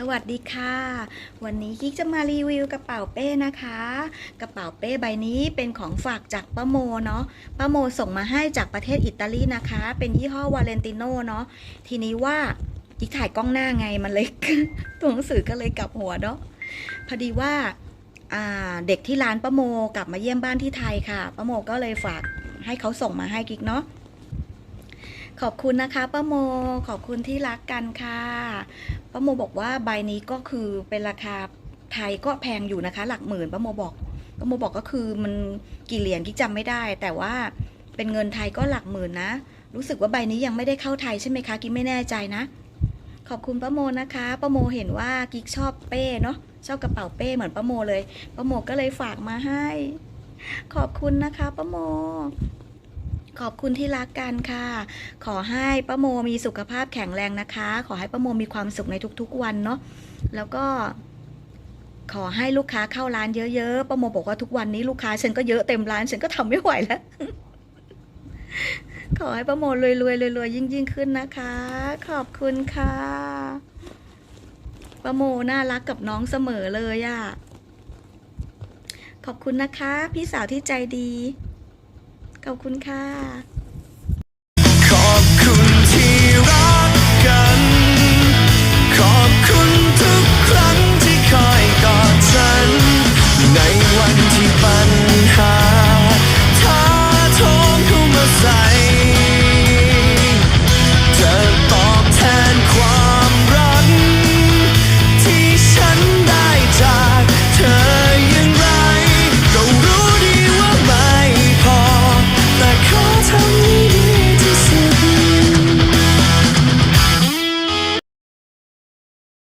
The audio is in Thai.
สวัสดีค่ะ วันนี้กิ๊กจะมารีวิวกระเป๋าเป้นะคะ กระเป๋าเป้ใบนี้เป็นของฝากจากป้าโมเนาะป้าโมส่งมาให้จากประเทศอิตาลีนะคะ เป็นยี่ห้อวาเลนติโนเนาะทีนี้ว่ากิ๊กถ่ายกล้องหน้าไงมันเลยตัวหนังสือก็เลยกลับหัวเนาะพอดีว่าอ่าเด็กที่ร้านป้าโมกลับมาเยี่ยมบ้านที่ไทยค่ะป้าโมก็เลยฝากให้เขาส่งมาให้กิ๊กเนาะ ขอบคุณนะคะป้าโม ขอบคุณที่รักกันค่ะป้าโมบอกว่าใบนี้ก็คือเป็นราคาไทยก็แพงอยู่นะคะ หลักหมื่นป้าโมบอกป้าโมบอกก็คือมันกี่เหรียญกิ๊กจำไม่ได้ แต่ว่าเป็นเงินไทยก็หลักหมื่นนะ รู้สึกว่าใบนี้ยังไม่ได้เข้าไทยใช่ไหมคะกิ๊กไม่แน่ใจนะ ขอบคุณป้าโมนะคะป้าโมเห็นว่ากิ๊กชอบเป้เนาะชอบกระเป๋าเป้เหมือนป้าโมเลยป้าโมก็เลยฝากมาให้ ขอบคุณนะคะป้าโม ขอบคุณที่รักกันค่ะ ขอให้ป้าโมมีสุขภาพแข็งแรงนะคะ ขอให้ป้าโมมีความสุขในทุกๆวันเนาะแล้วก็ ขอให้ลูกค้าเข้าร้านเยอะๆป้าโมบอกว่าทุกวันนี้ลูกค้าฉันก็เยอะเต็มร้านฉันก็ทำไม่ไหวแล้วขอให้ป้าโมรวยๆรวยๆยิ่งๆขึ้นนะคะ ขอบคุณค่ะป้าโมน่ารักกับน้องเสมอเลยอะขอบคุณนะคะ พี่สาวที่ใจดี ขอบคุณค่ะ